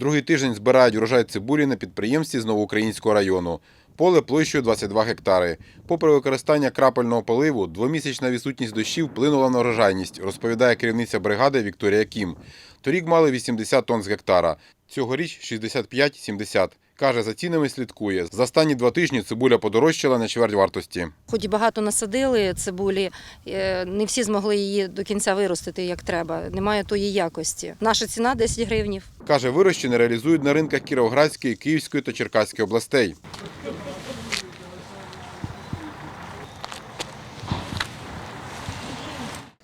Другий тиждень збирають урожай цибулі на підприємстві з Новоукраїнського району. Поле площею 22 гектари. Попри використання крапельного поливу, двомісячна відсутність дощів вплинула на врожайність, розповідає керівниця бригади Вікторія Кім. Торік мали 80 тонн з гектара, цьогоріч 65-70. Каже, за цінами слідкує. За останні два тижні цибуля подорожчала на чверть вартості. Хоч і багато насадили цибулі, е, не всі змогли її до кінця виростити як треба. Немає тої якості. Наша ціна 10 гривнів. Каже, вирощені реалізують на ринках Кіровоградської, Київської та Черкаської областей.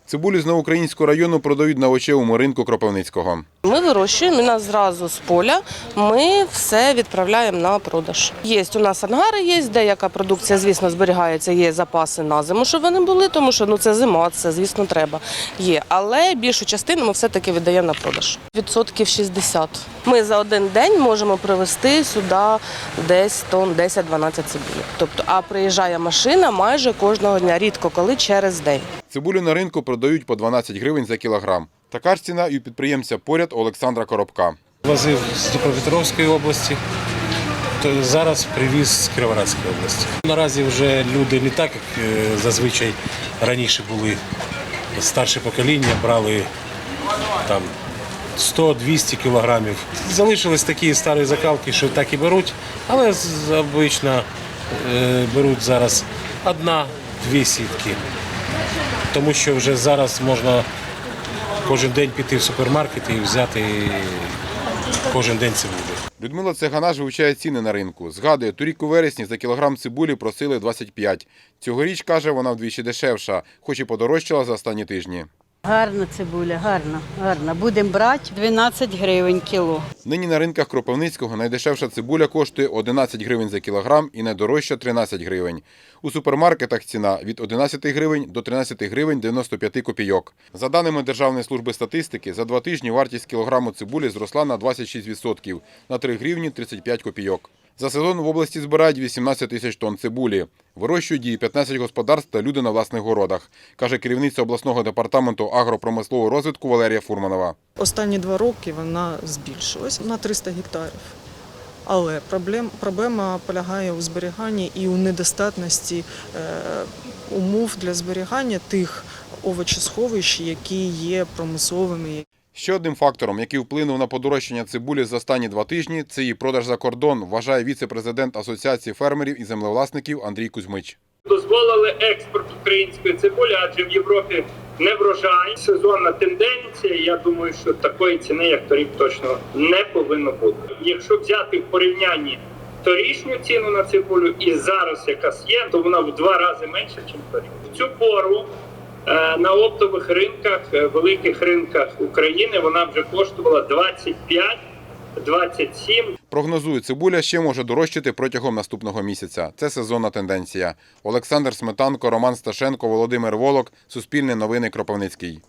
Цибулю з Новоукраїнського району продають на овочевому ринку Кропивницького. Ми вирощуємо нас зразу з поля. Ми все відправляємо на продаж. Є у нас ангари, є деяка продукція, звісно, зберігається. Є запаси на зиму, щоб вони були, тому що ну це зима, це звісно треба. Є, але більшу частину ми все таки віддаємо на продаж. Відсотків 60. Ми за один день можемо привезти сюди десь тонн 10-12 цибулі. Тобто, а приїжджає машина майже кожного дня, рідко коли через день. Цибулю на ринку продають по 12 гривень за кілограм. Така ж ціна і у підприємця поряд Олександра Коробка. Возив з Дніпропетровської області, то зараз привіз з Кіровоградської області. Наразі вже люди не так, як е, зазвичай раніше були. Старше покоління брали там 100-200 кілограмів. Залишились такі старі закалки, що так і беруть, але з- обично е, беруть зараз одна-дві сітки. Тому що вже зараз можна кожен день піти в супермаркет і взяти кожен день цибулю. Людмила Цеганаш вивчає ціни на ринку. Згадує, торік у вересні за кілограм цибулі просили 25. Цьогоріч, каже, вона вдвічі дешевша, хоч і подорожчала за останні тижні. Гарна цибуля, гарна, гарна. Будемо брати 12 гривень кіло. Нині на ринках Кропивницького найдешевша цибуля коштує 11 гривень за кілограм і найдорожча 13 гривень. У супермаркетах ціна від 11 гривень до 13 гривень 95 копійок. За даними Державної служби статистики, за два тижні вартість кілограму цибулі зросла на 26% – на 3 гривні 35 копійок. За сезон в області збирають 18 тисяч тонн цибулі. Вирощують її 15 господарств та люди на власних городах, каже керівниця обласного департаменту агропромислового розвитку Валерія Фурманова. Останні два роки вона збільшилась на 300 гектарів. Але проблем, проблема полягає у зберіганні і у недостатності е, умов для зберігання тих овочесховищ, які є промисловими, Ще одним фактором, який вплинув на подорожчання цибулі за останні два тижні, це її продаж за кордон, вважає віце-президент Асоціації фермерів і землевласників Андрій Кузьмич. дозволили експорт української цибулі, адже в Європі не врожай. Сезонна тенденція. Я думаю, що такої ціни, як торік, точно не повинно бути. Якщо взяти в порівнянні торішню ціну на цибулю і зараз якась є, то вона в два рази менша, ніж торік. В цю пору на оптових ринках, е, великих ринках України, вона вже коштувала 25 27 Прогнозують, цибуля ще може дорожчати протягом наступного місяця. Це сезонна тенденція. Олександр Сметанко, Роман Сташенко, Володимир Волок. Суспільне новини Кропивницький.